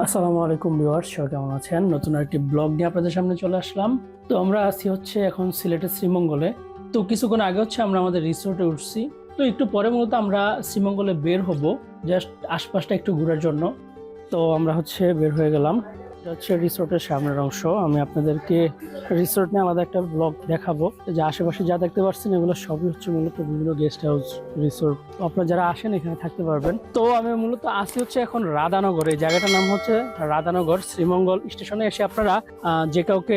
আসসালামু আলাইকুম ভিউয়ার্স, সবাই কেমন আছেন? নতুন একটি ব্লগ নিয়ে আপনাদের সামনে চলে আসলাম। তো আমরা আছি হচ্ছে এখন সিলেটের শ্রীমঙ্গলে। তো কিছুক্ষণ আগে হচ্ছে আমরা আমাদের রিসোর্টে উঠছি। তো একটু পরে মূলত আমরা শ্রীমঙ্গলে বের হব, জাস্ট আশপাশটা একটু ঘুরার জন্য। তো আমরা হচ্ছে বের হয়ে গেলাম। এটা হচ্ছে রিসোর্টের সামনের অংশ। আমি আপনাদেরকে রিসোর্ট নিয়ে আলাদা একটা ব্লগ দেখাবো। যে আশেপাশে যা দেখতে পাচ্ছেন এগুলো সবই হচ্ছে মূলত বিভিন্ন গেস্ট হাউস রিসোর্ট আপনারা যারা আসেন, এখানে থাকতে পারবেন। তো আমি মূলত আসি হচ্ছে এখন রাধানগর। এই জায়গাটার নাম হচ্ছে রাধানগর শ্রীমঙ্গল স্টেশনে এসে আপনারা যে কাউকে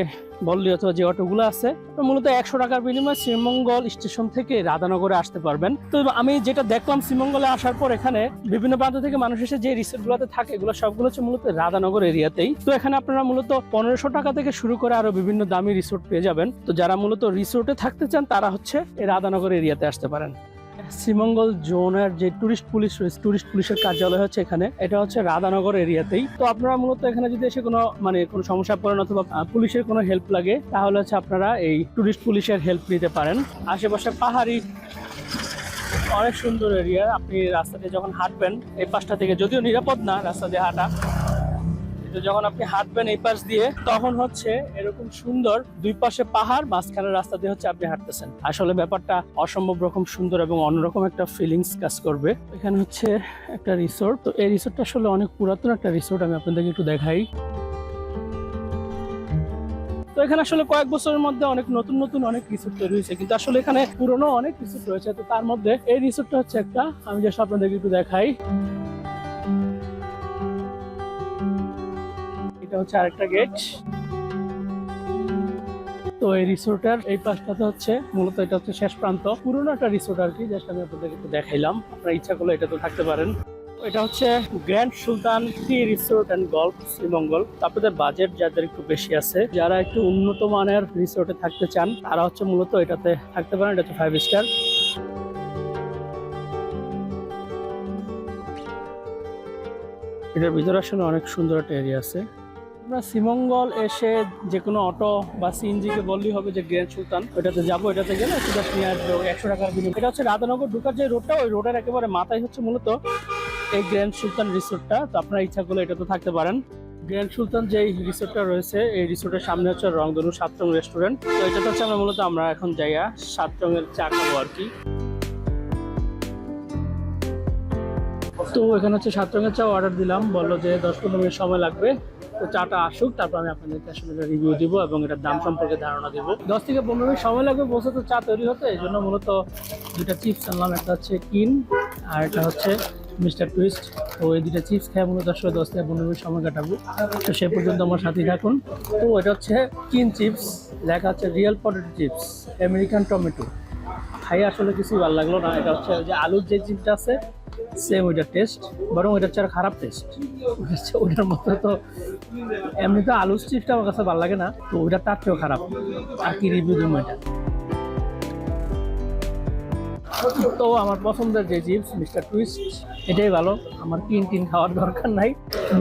বললি অথবা যে অটোগুলো আছে মূলত একশো টাকার বিনিময়ে শ্রীমঙ্গল স্টেশন থেকে রাধানগরে আসতে পারবেন। তো আমি যেটা দেখলাম শ্রীমঙ্গলে আসার পর এখানে বিভিন্ন প্রান্ত থেকে মানুষ এসে যে রিসোর্টগুলোতে থাকে, এগুলো সবগুলো হচ্ছে মূলত রাধানগর এরিয়াতেই। তো এখানে আপনারা মূলত পনেরোশো টাকা থেকে শুরু করে আরও বিভিন্ন দামি রিসোর্ট পেয়ে যাবেন। তো যারা মূলত রিসোর্টে থাকতে চান, তারা হচ্ছে এই রাধানগর এরিয়াতে আসতে পারেন। শ্রীমঙ্গল জোনের যে টুরিস্ট পুলিশ রয়েছে টুরিস্ট পুলিশের কার্যালয় হচ্ছে এখানে, এটা হচ্ছে রাধানগর এরিয়াতেই। তো আপনারা মূলত এখানে যদি এসে কোনো মানে কোনো সমস্যা পড়েন অথবা পুলিশের কোনো হেল্প লাগে, তাহলে হচ্ছে আপনারা এই টুরিস্ট পুলিশের হেল্প নিতে পারেন। আশেপাশে পাহাড়ি, অনেক সুন্দর এরিয়া। আপনি রাস্তা দিয়ে যখন হাঁটবেন, এই পাশটা থেকে, যদিও নিরাপদ না রাস্তা দিয়ে হাঁটা কিন্তু যখন আপনি হাঁটবেন এই পাশ দিয়ে, তখন হচ্ছে এরকম সুন্দর দুই পাশে পাহাড় মাঝখানের রাস্তা দিয়ে হচ্ছে আপনি হাঁটতেছেন। আসলে ব্যাপারটা অসম্ভব রকম সুন্দর এবং অন্যরকম একটা ফিলিংস কাজ করবে। এখানে হচ্ছে একটা রিসোর্ট তো এই রিসোর্টটা আসলে অনেক পুরাতন একটা রিসোর্ট আমি আপনাদেরকে একটু দেখাই। তো এখানে আসলে কয়েক বছরের মধ্যে অনেক নতুন নতুন অনেক রিসোর্ট তৈরি হয়েছে, কিন্তু আসলে এখানে পুরনো অনেক রিসোর্ট রয়েছে, তো তার মধ্যে এই রিসোর্টটা হচ্ছে একটা। আমি জাস্ট আপনাদেরকে একটু দেখাই। এটা হচ্ছে আরেকটা গেট তো এই রিসোর্টের এই পাশটাতে হচ্ছে, মূলত এটা হচ্ছে শেষ প্রান্ত। পুরোনো একটা রিসোর্ট আর কি জাস্ট আমি আপনাদেরকে একটু দেখাইলাম। আপনারা ইচ্ছা করলে এটা তো থাকতে পারেন। এটা হচ্ছে grand Sultan tea resort and golf Sreemangal. আপনাদের বাজেট যাদের একটু বেশি আছে, যারা একটু উন্নত মানের রিসোর্টে থাকতে চান, তারা হচ্ছে মূলত এটাতে থাকতে পারেন। এটা হচ্ছে ফাইভ স্টার এটার ভিতরে আসলে অনেক সুন্দর একটা এরিয়া আছে। আমরা শ্রীমঙ্গল এসে যে কোনো অটো বা সিএনজিকে বললেই হবে যে গ্র্যান্ড সুলতান, ওইটাতে যাব এটাতে গেলে সেটা নিয়ে আসবে একশো টাকার বিনিময়। এটা হচ্ছে রাধানগর ঢুকার যে রোডটা ওই রোডের একেবারে মাথায় হচ্ছে মূলত এই গ্র্যান্ড সুলতান রিসোর্টটা তো আপনার ইচ্ছা করলে এটা তো থাকতে পারেন। গ্র্যান্ড সুলতান যে রিসোর্টটা রয়েছে, এই রিসোর্টের সামনে হচ্ছে রংধনু সাতরং রেস্টুরেন্ট তো এটা হচ্ছে আমরা মূলত, আমরা এখন যাইয়া সাতরঙের চা খাব আর কি। তো এখানে হচ্ছে সাত রঙের চা অর্ডার দিলাম। বলল যে দশ পনেরো মিনিট সময় লাগবে। তো চাটা আসুক, তারপর আমি আপনাদেরকে আসলে রিভিউ দিব এবং এটার দাম সম্পর্কে ধারণা দিব। দশ থেকে পনেরো মিনিট সময় লাগবে বসে তো চা তৈরি হতে। এই জন্য মূলত দুটা চিপস আনলাম। একটা হচ্ছে কিন আর একটা হচ্ছে মিস্টার টুইস্ট। তো এই দুটা চিপস খেয়ে মূলত আসলে দশ থেকে পনেরো মিনিট সময় কাটাবো। তো সে পর্যন্ত আমার সাথেই থাকুন। তো এটা হচ্ছে কিন চিপস। লেখা হচ্ছে real potato chips, American tomato. খাই আসলে কিছুই ভালো লাগল না। এটা হচ্ছে যে আলুর যে চিপটা আছে সেম ওইটার টেস্ট বরং ওইটার হচ্ছে খারাপ টেস্ট ওইটার মতো তো এমনি তো আলুর চিপসটা আমার কাছে ভালো লাগে না, তো ওইটা তার চেয়েও খারাপ। আর কি রিভিউ দিব এটা? তো আমার পছন্দের যে চিপস মিস্টার টুইস্ট এটাই ভালো। আমার কিন টিন খাওয়ার দরকার নাই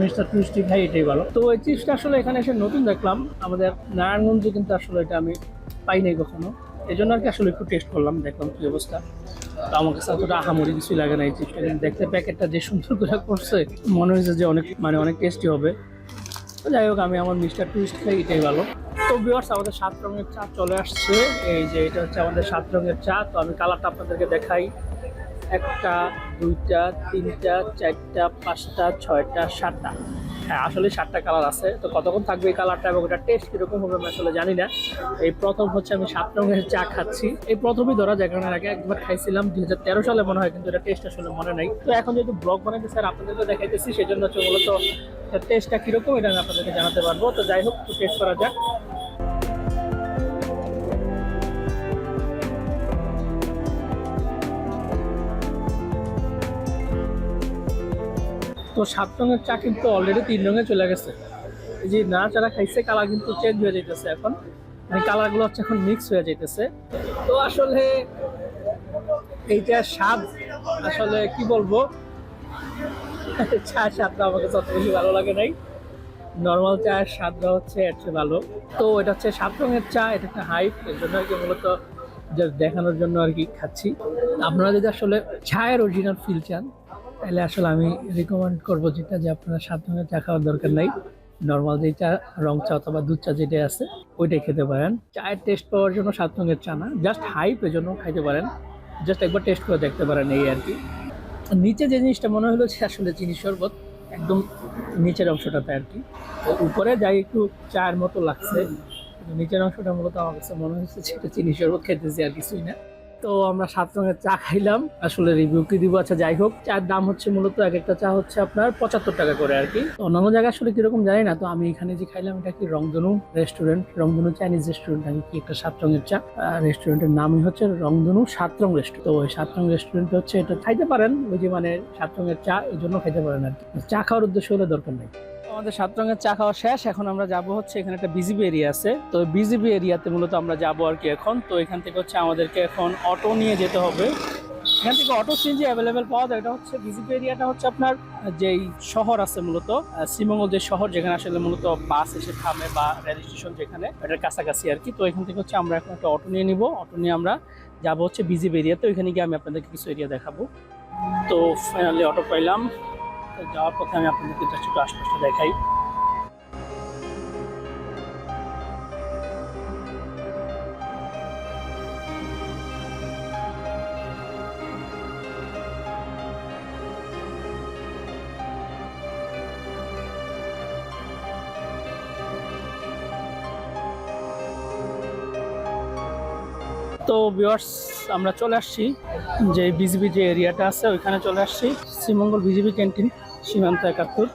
মিস্টার টুইস্টই খাই, এটাই ভালো। তো ওই চিপসটা আসলে এখানে এসে নতুন দেখলাম। আমাদের নারায়ণগঞ্জে কিন্তু আসলে এটা আমি পাই নাই কখনো। এই জন্য আর কি আসলে একটু টেস্ট করলাম, দেখলাম কি অবস্থা। তো আমার কাছে অতটা আহামরি কিছুই লাগে না এই চিপসটা কিন্তু দেখতে প্যাকেটটা যে সুন্দর করে করছে, মনে হয়েছে যে অনেক মানে অনেক টেস্টি হবে। তো যাই হোক, আমি আমার মিস্টার টুইস্ট খাই, এটাই ভালো। তো ভিউয়ার্স আমাদের সাত রঙের চা চলে আসছে। এই যে এটা হচ্ছে আমাদের সাত রঙের চা। তো আমি কালারটা আপনাদেরকে দেখাই। একটা, দুইটা, তিনটা, চারটা, পাঁচটা, ছয়টা, সাতটা। হ্যাঁ আসলে সাতটা কালার আছে। তো কতক্ষণ থাকবে এই কালারটা এবং ওটা টেস্ট কীরকম হবে আমি আসলে জানি না। এই প্রথম হচ্ছে আমি সাত রঙের চা খাচ্ছি। এই প্রথমই ধরা যায় কারণ আগে একবার খাইছিলাম দুই হাজার তেরো সালে মনে হয়, কিন্তু এটা টেস্ট আসলে মনে নাই। তো এখন যেহেতু ব্লগ বানাইতে স্যার আপনাদেরকে দেখাইতেছি, সেজন্য হচ্ছে মূলত টেস্টটা কীরকম এটা আমি আপনাদেরকে জানাতে পারব। তো যাই হোক টেস্ট করা যাক। তো সাত রঙের চা কিন্তু অলরেডি তিন রঙে চলে গেছে। এই যে না যারা খাইছে কালার কিন্তু চেঞ্জ হয়ে যাইতেছে এখন। মানে কালারগুলো হচ্ছে এখন মিক্স হয়ে যাইতেছে। তো আসলে এইটা স্বাদ আসলে কি বলব? চা স্বাদটা আমাকে অত বেশি ভালো লাগে নাই। নর্মাল চায়ের স্বাদটা হচ্ছে এর চেয়ে ভালো। তো এটা হচ্ছে সাত রঙের চা, এটা একটা হাইপ এর জন্য আর কি মূলত দেখানোর জন্য আর কি খাচ্ছি। আপনারা যদি আসলে চায়ের অরিজিনাল ফিল চান তাহলে আসলে আমি রিকমেন্ড করব যেটা যে আপনার সাত রঙের চা খাওয়ার দরকার নাই। নর্মাল যে চা, রং চা অথবা দুধ চা যেটা আছে, ওইটাই খেতে পারেন। চায়ের টেস্ট পাওয়ার জন্য সাত রঙের চা না জাস্ট হাইপের জন্য খাইতে পারেন। জাস্ট একবার টেস্ট করে দেখতে পারেন এই আর কি। নিচে যে জিনিসটা মনে হলো যে আসলে চিনি শরবত, একদম নিচের অংশটাতে আর কি। উপরে যাই একটু চায়ের মতো লাগছে নিচের অংশটা মূলত আমার কাছে মনে হচ্ছে সেটা চিনি শরবত খেতেছি আর কিছুই না। তো আমরা সাত রঙের চা খাইলাম। আসলে রিভিউ কি দিব? আচ্ছা যাই হোক। চার দাম হচ্ছে মূলত এক একটা চা হচ্ছে আপনার পঁচাত্তর টাকা করে আর কি। অন্যান্য জায়গায় আসলে কীরকম জানি না। তো আমি এখানে যে খাইলাম, এটা কি রংধনু রেস্টুরেন্ট রংধনু চাইনিজ রেস্টুরেন্ট নাকি কি একটা সাত রঙের চা? রেস্টুরেন্টের নামই হচ্ছে রংধনু সাত রং রেস্টুরেন্ট তো ওই সাত রং রেস্টুরেন্ট হচ্ছে এটা খাইতে পারেন। ওই যে মানে সাত রঙের চা এই জন্য খাইতে পারেন আর কি। চা খাওয়ার উদ্দেশ্য হলে দরকার নেই। আমাদের সাত রঙের চা খাওয়া শেষ। এখন আমরা যাব হচ্ছে, এখানে একটা বিজিবি এরিয়া আছে। তো বিজিবি এরিয়াতে মূলত আমরা যাব আর কি এখন। তো এখান থেকে হচ্ছে আমাদেরকে এখন অটো নিয়ে যেতে হবে। এখান থেকে অটো সিএনজি অ্যাভেলেবেল পাওয়া যায়। এটা হচ্ছে বিজিপি এরিয়াটা হচ্ছে আপনার, যেই শহর আছে মূলত শ্রীমঙ্গল যে শহর, যেখানে আসলে মূলত বাস এসে থামে বা রেল স্টেশন যেখানে, এটার কাছাকাছি আর কি। তো এখান থেকে হচ্ছে আমরা এখন একটা অটো নিয়ে নিব। অটো নিয়ে আমরা যাব হচ্ছে বিজিপি এরিয়াতে ওইখানে গিয়ে আমি আপনাদেরকে কিছু এরিয়া দেখাবো। তো ফাইনালি অটো পাইলাম। যাওয়ার পথে আমি আপনাদেরকে একটু আশপাশটা দেখাই। তো ভিউয়ার্স আমরা চলে আসছি যে বিজিবি যে এরিয়াটা আছে, ওইখানে চলে আসছি। শ্রীমঙ্গল বিজিবি ক্যান্টিন সীমান্ত একাত্তর।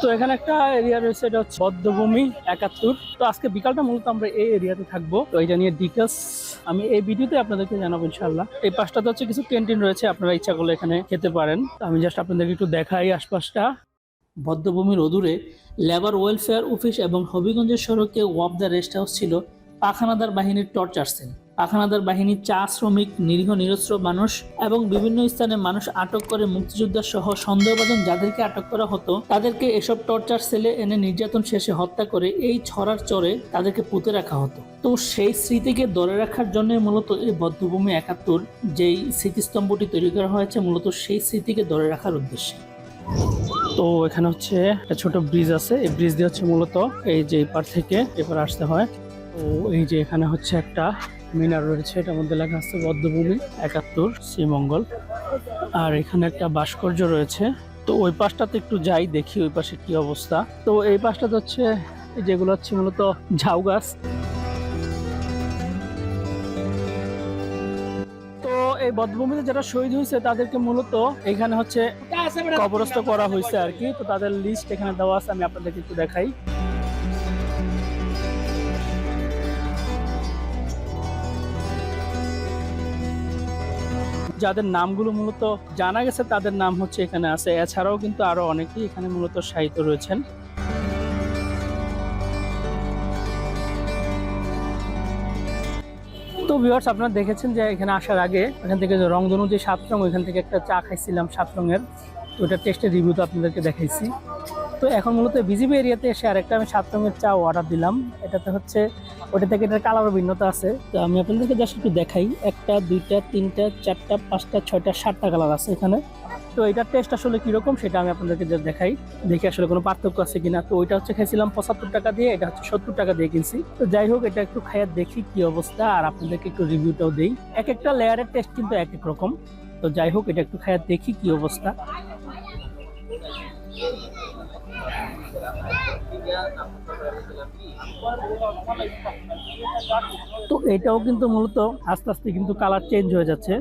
তো এখানে একটা এরিয়া রয়েছে, এটা হচ্ছে বদ্ধভূমি একাত্তর। তো আজকে বিকালটা মূলত আমরা এই এরিয়াতে থাকব। তো এটা নিয়ে ডিটেলস আমি এই ভিডিওতে আপনাদেরকে জানাব ইনশাল্লাহ এই পাশটাতে হচ্ছে কিছু ক্যান্টিন রয়েছে, আপনারা ইচ্ছা করলে এখানে খেতে পারেন। আমি জাস্ট আপনাদেরকে একটু দেখাই আশপাশটা। বদ্ধভূমির অদূরে লেবার ওয়েলফেয়ার অফিস এবং হবিগঞ্জের সড়কে ওয়াব দ্য রেস্ট হাউস ছিল। পাখানাদার বাহিনীর টর্চার সেল পাখানাদার বাহিনী চা শ্রমিক, নিরীহ নিরস্ত্র মানুষ এবং বিভিন্ন স্থানে মানুষ আটক করে মুক্তিযোদ্ধা সহ সন্দেহভাজন যাদেরকে আটক করা হতো, তাদেরকে এসব টর্চার সেলে এনে নির্যাতন শেষে হত্যা করে এই ছড়ার চরে তাদেরকে পুঁতে রাখা হতো। তো সেই স্মৃতিকে ধরে রাখার জন্য মূলত এই বদ্ধভূমি একাত্তর, যেই স্মৃতিস্তম্ভটি তৈরি করা হয়েছে, মূলত সেই স্মৃতিকে ধরে রাখার উদ্দেশ্যে। তো এখানে হচ্ছে একটা ছোট ব্রিজ আছে, এই ব্রিজ দিয়ে হচ্ছে মূলত এই যে এপার থেকে এপার আসতে হয়। তো এই যে এখানে হচ্ছে একটা মিনার রয়েছে, এটার মধ্যে লেখা আছে বদ্ধভূমি একাত্তর, শ্রীমঙ্গল। আর এখানে একটা ভাস্কর্য রয়েছে। তো ওই পাশটাতে একটু যাই, দেখি ওই পাশে কি অবস্থা। তো এই পাশটাতে হচ্ছে যেগুলো হচ্ছে মূলত ঝাউ গাছ। তো এই বদ্ধভূমিতে যারা শহীদ হয়েছে, তাদেরকে মূলত এখানে হচ্ছে কবরস্থ করা হয়েছে আর কি। তো তাদের লিস্ট এখানে দেওয়া আছে, আমি আপনাদেরকে একটু দেখাই। যাদের নামগুলো মূলত জানা গেছে, তাদের নাম হচ্ছে এখানে আছে। এছাড়াও কিন্তু আরও অনেকেই এখানে মূলত সাহিত্য রয়েছেন। তো ভিউয়ার্স আপনারা দেখেছেন যে এখানে আসার আগে এখান থেকে রংধনু যে সাত রং ওইখান থেকে একটা চা খাইছিলাম সাত রঙের তো ওটা টেস্টের রিভিউ তো আপনাদেরকে দেখাইছি। তো এখন মূলত বিজিবি এরিয়াতে এসে আরেকটা আমি সাত রঙের চা অর্ডার দিলাম। এটাতে হচ্ছে, ওটা থেকে এটার কালারও ভিন্নতা আছে। তো আমি আপনাদেরকে জাস্ট একটু দেখাই। একটা, দুইটা, তিনটা, চারটা, পাঁচটা, ছয়টা, সাতটা কালার আছে এখানে। তো এটার টেস্ট আসলে কীরকম সেটা আমি আপনাদেরকে just দেখাই। দেখি আসলে কোনো পার্থক্য আছে কিনা। তো ওইটা হচ্ছে খেয়েছিলাম পঁচাত্তর টাকা দিয়ে, এটা হচ্ছে সত্তর টাকা দিয়ে কিনছি। তো যাই হোক, এটা একটু খাইয়া দেখি কি অবস্থা, আর আপনাদেরকে একটু রিভিউটাও দিই। এক একটা লেয়ারের টেস্ট কিন্তু এক এক রকম। তো যাই হোক, এটা একটু খাইয়া দেখি কি অবস্থা। তো এটাও কিন্তু মূলত আস্তে আস্তে কিন্তু কালার চেঞ্জ হয়ে যাচ্ছে।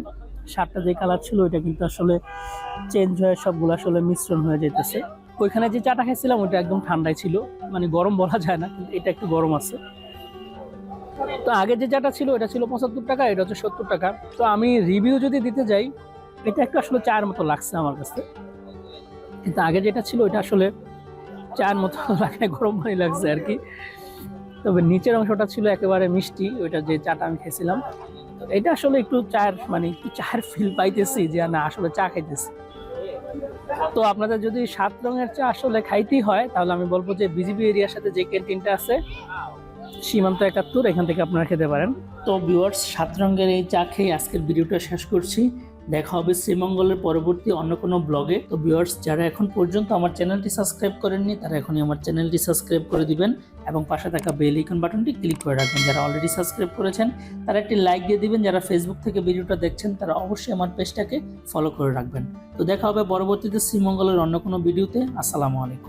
সাতটা যে কালার ছিল, ওইটা কিন্তু আসলে চেঞ্জ হয়ে সবগুলো আসলে মিশ্রণ হয়ে যেতেছে ওইখানে যে চাটা খাইছিলাম, ওইটা একদম ঠান্ডায় ছিল। মানে গরম বলা যায় না, কিন্তু এটা একটু গরম আছে। তো আগে যে চাটা ছিল এটা ছিল পঁচাত্তর টাকা, এটা হচ্ছে সত্তর টাকা। তো আমি রিভিউ যদি দিতে যাই, এটা একটু আসলে চায়ের মতো লাগছে আমার কাছে। কিন্তু আগে যেটা ছিল, ওইটা আসলে চায়ের মতো লাগে গরম পানি লাগছে আর কি। তবে নিচের অংশটা ছিল একেবারে মিষ্টি, ওইটা যে চাটা আমি খেয়েছিলাম। এটা আসলে একটু চায়ের মানে একটু চায়ের ফিল পাইতেছি যে না, আসলে চা খাইতেছি। তো আপনাদের যদি সাত রঙের চা আসলে খাইতেই হয়, তাহলে আমি বলব যে বিজিবি এরিয়ার সাথে যে ক্যান্টিনটা আছে, সীমান্ত একাত্তর, এখান থেকে আপনারা খেতে পারেন। তো ভিউয়ার্স সাত রঙের এই চা খেয়ে আজকের ভিডিওটা শেষ করছি। দেখা হবে শ্রীমঙ্গলের পরবর্তী অন্য কোনো ব্লগে। তো ভিউয়ার্স যারা এখন পর্যন্ত আমার চ্যানেলটি সাবস্ক্রাইব করেননি, তারা এখনই আমার চ্যানেলটি সাবস্ক্রাইব করে দিবেন এবং পাশে থাকা বেল আইকন বাটনটি ক্লিক করে রাখবেন। যারা অলরেডি সাবস্ক্রাইব করেছেন, তারা একটি লাইক দিয়ে দিবেন। যারা ফেসবুক থেকে ভিডিওটা দেখছেন, তারা অবশ্যই আমার পেজটাকে ফলো করে রাখবেন। তো দেখা হবে পরবর্তীতে শ্রীমঙ্গলের অন্য কোনো ভিডিওতে আসসালামু আলাইকুম।